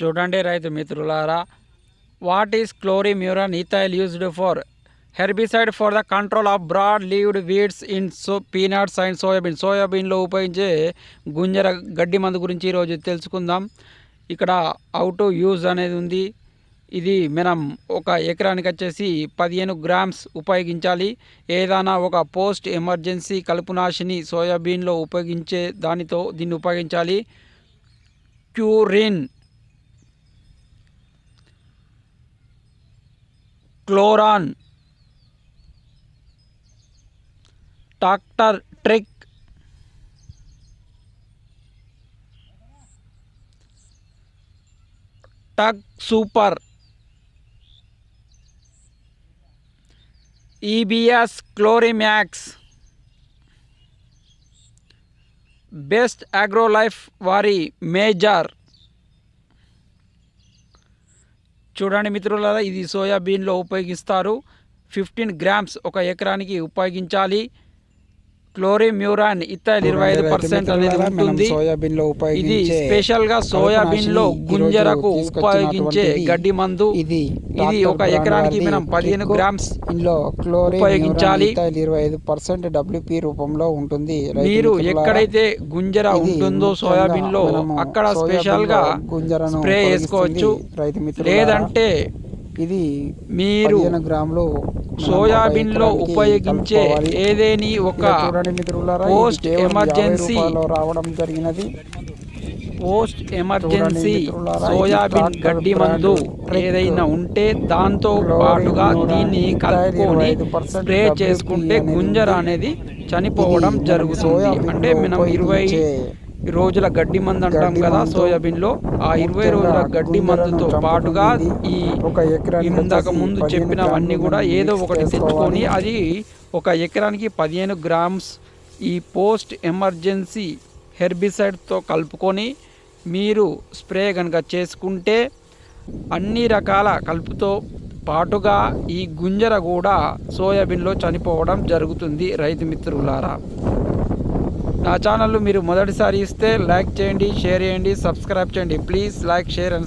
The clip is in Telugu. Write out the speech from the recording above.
చూడండి రైతు మిత్రులారా what is chlorimuron ethyl used for herbicide for the control of broad leaved weeds in so peanuts and soybean సోయాబీన్లో ఉపయోగించే గుంజర గడ్డి మందు గురించి ఈరోజు తెలుసుకుందాం. ఇక్కడ అవుట్ యూజ్ అనేది ఉంది. ఇది మనం ఒక ఎకరానికి వచ్చేసి పదిహేను గ్రామ్స్ ఉపయోగించాలి. ఏదైనా ఒక పోస్ట్ ఎమర్జెన్సీ కలుపునాశిని సోయాబీన్లో ఉపయోగించే దానితో దీన్ని ఉపయోగించాలి. క్యూరిన్ क्लोरान। Tractor trick. Super super. EBS क्लोरीमैक्स। Best agro life वारी मेजर। చూడండి మిత్రులారా ఇది సోయాబీన్లో ఉపయోగిస్తారు. ఫిఫ్టీన్ గ్రామ్స్ ఒక ఎకరానికి ఉపయోగించాలి. క్లోరిమ్యూరాన్ ఇథైల్ ఇరవై ఐదు పర్సెంట్ అనేది ఉంటుంది సోయాబీన్లో ఇది స్పెషల్గా సోయాబీన్లో గుంజరకు ఉపయోగించే గడ్డి మందు ఇది ఇది ఒక ఎకరానికి మనం పదిహేను గ్రామ్స్ ఇందులో ఉపయోగించాలి. ఇరవై ఐదు పర్సెంట్ డబ్ల్యూపీ రూపంలో ఉంటుంది మీరు ఎక్కడైతే గుంజర ఉంటుందో సోయాబీన్లో అక్కడ స్పెషల్గా గుంజరను స్ప్రే. చేసుకోవచ్చు లేదంటే ఇది మీరు గ్రాములు సోయాబీన్లో ఒక ఎకరానికి ఉపయోగించే. ఏదేని ఒక చూడండి మిత్రులారా, పోస్ట్ ఎమర్జెన్సీ రావడం జరిగినది పోస్ట్ ఎమర్జెన్సీ సోయాబీన్ గడ్డి మందు ఏదైనా ఉంటే దాంతో పాటుగా దీన్ని కలుపుకొని 25% స్ప్రే చేసుకుంటే గుంజర. అనేది చనిపోవడం జరుగుతుంది సోయాబీన్లో అంటే మనం ఇరవై రోజుల గడ్డి మందు అంటాం కదా మందు సోయాబీన్లో ఆ ఇరవై రోజుల గడ్డి మందుతో పాటుగా. ఈ ఇందాక ముందు 15 చెప్పినవన్నీ కూడా ఏదో ఒకటి. తెచ్చుకొని అది ఒక ఎకరానికి పదిహేను గ్రామ్స్ ఈ పోస్ట్ ఎమర్జెన్సీ హెర్బిసైడ్తో కలుపుకొని మీరు స్ప్రే కనుక చేసుకుంటే అన్ని రకాల కలుపుతో పాటుగా ఈ గుంజర కూడా సోయాబీన్లో చనిపోవడం జరుగుతుంది రైతు మిత్రులారా నా ఛానల్ మీరు మొదటిసారి ఇస్తే లైక్ చేయండి షేర్ చేయండి సబ్స్క్రైబ్ చేయండి. Please like share and